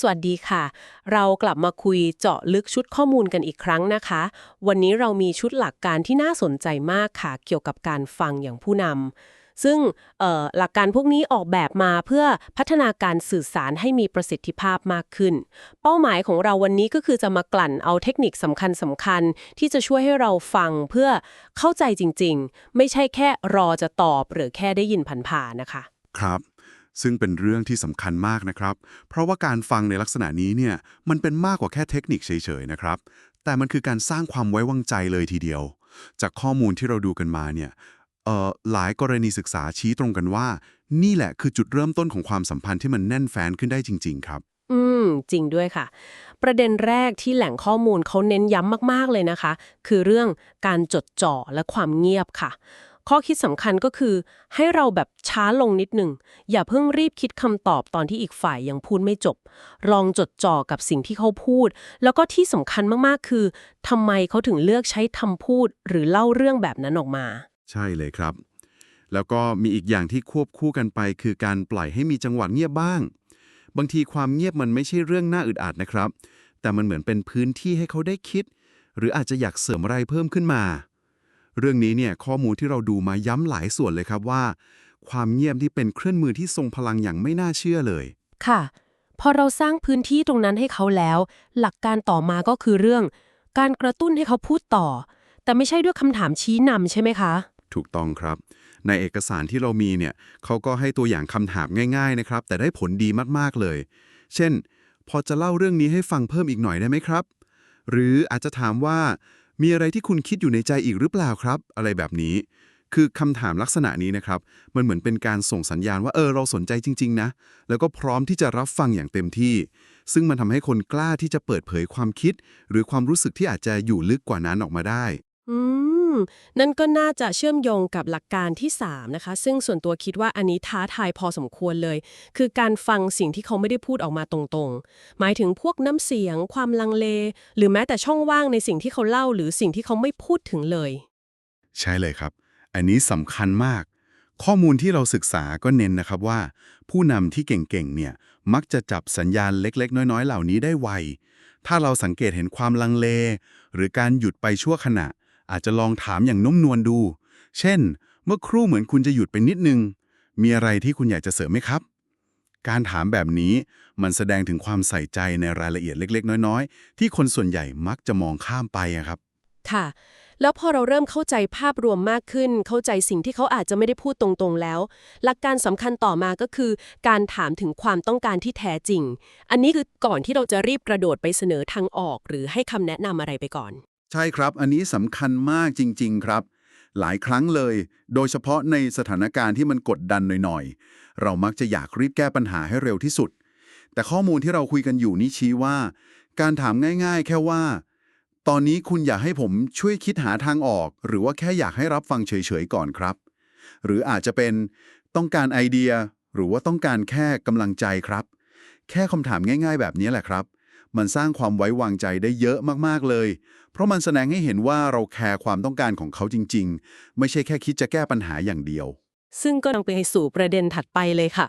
สวัสดีค่ะ เรากลับมาคุยเจาะลึกชุดข้อมูลกันอีกครั้งนะคะ วันนี้เรามีชุดหลักการที่น่าสนใจมากค่ะ เกี่ยวกับการฟังอย่างผู้นำซึ่งหลักการพวกนี้ออกแบบมาเพื่อพัฒนาการสื่อสารให้มีประสิทธิภาพมากขึ้น เป้าหมายของเราวันนี้ก็คือจะมากลั่นเอาเทคนิคสำคัญสำคัญๆที่จะช่วยให้เราฟังเพื่อเข้าใจจริง ๆ ไม่ใช่แค่รอจะตอบหรือแค่ได้ยินผ่านๆนะคะ ครับ ซึ่งเป็นเรื่องที่สำคัญมากนะครับ เพราะว่าการฟังในลักษณะนี้เนี่ยมันเป็นมากกว่าแค่เทคนิคเฉยๆนะครับ แต่มันคือการสร้างความไว้วางใจเลยทีเดียว จากข้อมูลที่เราดูกันมาเนี่ยเอ่อหลายกรณีศึกษาชี้ตรงกันว่า นี่แหละคือจุดเริ่มต้นของความสัมพันธ์ที่มันแน่นแฟ้นขึ้นได้จริง ๆ ครับ อืม จริงด้วยค่ะ ประเด็นแรกที่แหล่งข้อมูลเขาเน้นย้ำมากๆเลยนะคะ คือเรื่องการจดจ่อและความเงียบค่ะ ข้อคิดสำคัญก็คือ ให้เราแบบช้าลงนิดหนึ่ง อย่าเพิ่งรีบคิดคำตอบตอนที่อีกฝ่ายยังพูดไม่จบ ลองจดจ่อกับสิ่งที่เขาพูด แล้วก็ที่สำคัญมากๆคือทำไมเขาถึงเลือกใช้คำพูด หรือเล่าเรื่องแบบนั้นออกมา ใช่เลยครับ แล้วก็มีอีกอย่างที่ควบคู่กันไป คือการปล่อยให้มีจังหวะเงียบบ้าง บางทีความเงียบมันไม่ใช่เรื่องน่าอึดอัดนะครับ แต่มันเหมือนเป็นพื้นที่ให้เขาได้คิด หรืออาจจะอยากเสริมอะไรเพิ่มขึ้นมา เรื่องนี้เนี่ยข้อมูลที่เราดูมาย้ำหลายส่วนเลยครับว่า ความเงียบที่เป็นเครื่องมือที่ทรงพลังอย่างไม่น่าเชื่อเลย ค่ะ พอเราสร้างพื้นที่ตรงนั้นให้เขาแล้ว หลักการต่อมาก็คือเรื่อง การกระตุ้นให้เขาพูดต่อ แต่ไม่ใช่ด้วยคำถามชี้นำใช่ไหมคะ ถูกต้องครับ ในเอกสารที่เรามีเนี่ยเขาก็ให้ตัวอย่างคำถามง่าย ๆนะครับ แต่ได้ผลดีมากๆเลย เช่น พอจะเล่าเรื่องนี้ให้ฟังเพิ่มอีกหน่อยได้ไหมครับ หรืออาจจะถามว่า มีอะไรที่คุณคิดอยู่ในใจอีกหรือเปล่าครับ อะไรแบบนี้ คือคำถามลักษณะนี้นะครับ มันเหมือนเป็นการส่งสัญญาณว่าเออเราสนใจจริง ๆ นะ แล้วก็พร้อมที่จะรับฟังอย่างเต็มที่ ซึ่งมันทำให้คนกล้าที่จะเปิดเผยความคิด หรือความรู้สึกที่อาจจะอยู่ลึกกว่านั้นออกมาได้ อืม นั่นก็น่าจะเชื่อมโยงกับหลักการที่ 3 นะคะ ซึ่งส่วนตัวคิดว่าอันนี้ท้าทายพอสมควรเลย คือการฟังสิ่งที่เขาไม่ได้พูดออกมาตรงๆ หมายถึงพวกน้ำเสียง ความลังเล หรือแม้แต่ช่องว่างในสิ่งที่เขาเล่า หรือสิ่งที่เขาไม่พูดถึงเลย ใช่เลยครับ อันนี้สำคัญมาก ข้อมูลที่เราศึกษาก็เน้นนะครับว่า ผู้นำที่เก่งๆเนี่ยมักจะจับสัญญาณเล็ก ๆ น้อย ๆ เหล่านี้ได้ไวถ้าเราสังเกตเห็นความลังเล หรือการหยุดไปชั่วขณะ อาจจะลองถามอย่างนุ่มนวลดู เช่น เมื่อครู่เหมือนคุณจะหยุดไปนิดนึง มีอะไรที่คุณอยากจะเสริมไหมครับ การถามแบบนี้มันแสดงถึงความใส่ใจในรายละเอียดเล็ก ๆ น้อย ๆ ที่คนส่วนใหญ่มักจะมองข้ามไปครับ ค่ะ แล้วพอเราเริ่มเข้าใจภาพรวมมากขึ้น เข้าใจสิ่งที่เขาอาจจะไม่ได้พูดตรงๆแล้ว หลักการสำคัญต่อมาก็คือ การถามถึงความต้องการที่แท้จริง อันนี้คือก่อนที่เราจะรีบกระโดดไปเสนอทางออก หรือให้คำแนะนำอะไรไปก่อน ใช่ครับ อันนี้สำคัญมากจริง ๆ ครับ หลายครั้งเลย โดยเฉพาะในสถานการณ์ที่มันกดดันหน่อยๆ เรามักจะอยากรีบแก้ปัญหาให้เร็วที่สุด แต่ข้อมูลที่เราคุยกันอยู่นี่ชี้ว่า การถามง่าย ๆ แค่ว่า ตอนนี้คุณอยากให้ผมช่วยคิดหาทางออก หรือว่าแค่อยากให้รับฟังเฉยๆก่อนครับ หรืออาจจะเป็นต้องการไอเดีย หรือว่าต้องการแค่กำลังใจครับ แค่คำถามง่าย ๆ แบบนี้แหละครับ มันสร้างความไว้วางใจได้เยอะมากๆเลย เพราะมันแสดงให้เห็นว่าเราแคร์ความต้องการของเขาจริง ๆ ไม่ใช่แค่คิดจะแก้ปัญหาอย่างเดียว ซึ่งก็นำไปสู่ประเด็นถัดไปเลยค่ะ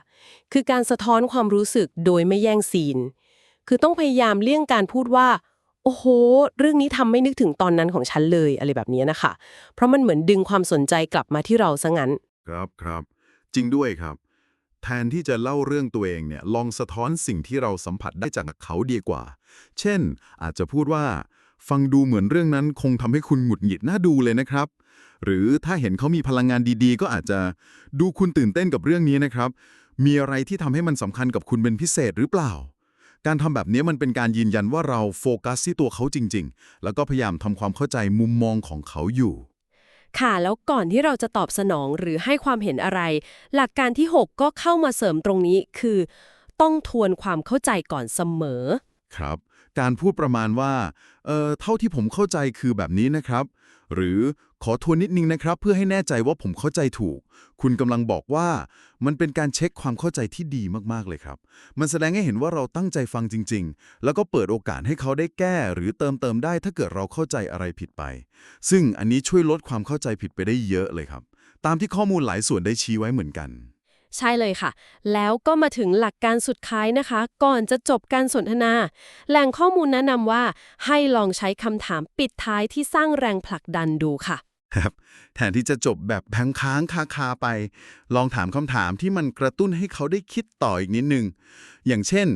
คือการสะท้อนความรู้สึกโดยไม่แย่งซีน คือต้องพยายามเลี่ยงการพูดว่า โอ้โห เรื่องนี้ทำไม่นึกถึงตอนนั้นของฉันเลยอะไรแบบนี้นะคะ เพราะมันเหมือนดึงความสนใจกลับมาที่เราซะงั้น ครับครับ จริงด้วยครับ แทนที่จะเล่าเรื่องตัวเองเนี่ยลองสะท้อนสิ่งที่เราสัมผัสได้จากเขาดีกว่า เช่น อาจจะพูดว่า ฟังดูเหมือนเรื่องนั้นคงทำให้คุณหงุดหงิดน่าดูเลยนะครับ หรือถ้าเห็นเขามีพลังงานดีๆ ก็อาจจะดูคุณตื่นเต้นกับเรื่องนี้นะครับ มีอะไรที่ทำให้มันสำคัญกับคุณเป็นพิเศษหรือเปล่าการทำแบบนี้มันเป็นการยืนยันว่าเราโฟกัสที่ตัวเขาจริง ๆ แล้วก็พยายามทำความเข้าใจมุมมองของเขาอยู่ ค่ะ แล้วก่อนที่เราจะตอบสนองหรือให้ความเห็นอะไร หลักการที่ 6 ก็เข้ามาเสริมตรงนี้คือ ต้องทวนความเข้าใจก่อนเสมอ ครับ การพูดประมาณว่า เอ่อเท่าที่ผมเข้าใจคือแบบนี้นะครับ หรือขอทวนนิดนึงนะครับ เพื่อให้แน่ใจว่าผมเข้าใจถูก คุณกำลังบอกว่ามันเป็นการเช็คความเข้าใจที่ดีมากๆเลยครับ มันแสดงให้เห็นว่าเราตั้งใจฟังจริง ๆ แล้วก็เปิดโอกาสให้เขาได้แก้ หรือเติมเติมได้ถ้าเกิดเราเข้าใจอะไรผิดไป ซึ่งอันนี้ช่วยลดความเข้าใจผิดไปได้เยอะเลยครับ ตามที่ข้อมูลหลายส่วนได้ชี้ไว้เหมือนกัน ใช่เลยค่ะ แล้วก็มาถึงหลักการสุดท้ายนะคะ ก่อนจะจบการสนทนา แหล่งข้อมูลแนะนำว่า ให้ลองใช้คำถามปิดท้ายที่สร้างแรงผลักดันดูค่ะ ครับ แทนที่จะจบแบบแพงค้างคาคาไป ลองถามคำถามที่มันกระตุ้นให้เขาได้คิดต่ออีกนิดนึง อย่างเช่น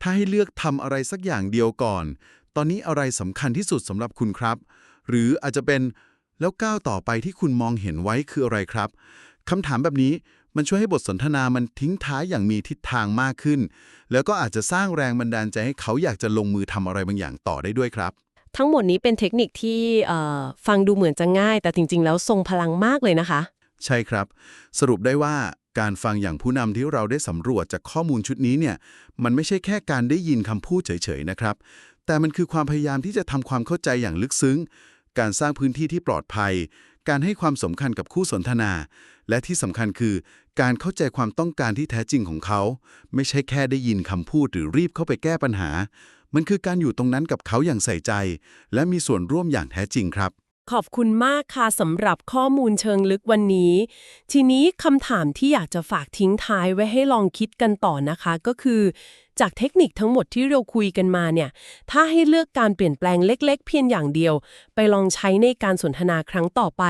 ถ้าให้เลือกทำอะไรสักอย่างเดียวก่อน ตอนนี้อะไรสำคัญที่สุดสำหรับคุณครับ หรืออาจจะเป็นแล้วก้าวต่อไปที่คุณมองเห็นไว้คืออะไรครับคำถามแบบนี้ มันช่วยให้บทสนทนามันทิ้งท้ายอย่างมีทิศทางมากขึ้น แล้วก็อาจจะสร้างแรงบันดาลใจให้เขาอยากจะลงมือทำอะไรบางอย่างต่อได้ด้วยครับ ทั้งหมดนี้เป็นเทคนิคที่เอ่อฟังดูเหมือนจะง่าย แต่จริง ๆ แล้วทรงพลังมากเลยนะคะ ใช่ครับ สรุปได้ว่าการฟังอย่างผู้นำที่เราได้สำรวจจากข้อมูลชุดนี้เนี่ยมันไม่ใช่แค่การได้ยินคำพูดเฉยๆนะครับ แต่มันคือความพยายามที่จะทำความเข้าใจอย่างลึกซึ้ง การสร้างพื้นที่ที่ปลอดภัย การให้ความสำคัญกับคู่สนทนา และที่สำคัญคือ การเข้าใจความต้องการที่แท้จริงของเขา ไม่ใช่แค่ได้ยินคำพูดหรือรีบเข้าไปแก้ปัญหา มันคือการอยู่ตรงนั้นกับเขาอย่างใส่ใจ และมีส่วนร่วมอย่างแท้จริงครับ ขอบคุณมากค่ะสำหรับข้อมูลเชิงลึกวันนี้ ทีนี้คำถามที่อยากจะฝากทิ้งท้ายไว้ให้ลองคิดกันต่อนะคะ ก็คือ จากเทคนิคทั้งหมดที่เราคุยกันมาเนี่ย ถ้าให้เลือกการเปลี่ยนแปลงเล็ก ๆ เพียงอย่างเดียว ไปลองใช้ในการสนทนาครั้งต่อไป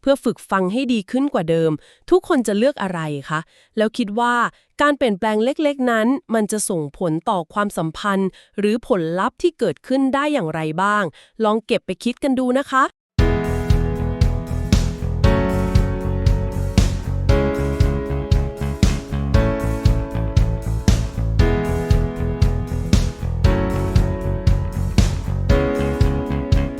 เพื่อฝึกฟังให้ดีขึ้นกว่าเดิม ทุกคนจะเลือกอะไรคะ แล้วคิดว่าการเปลี่ยนแปลงเล็กๆ นั้น มันจะส่งผลต่อความสัมพันธ์ หรือผลลัพธ์ที่เกิดขึ้นได้อย่างไรบ้าง ลองเก็บไปคิดกันดูนะคะ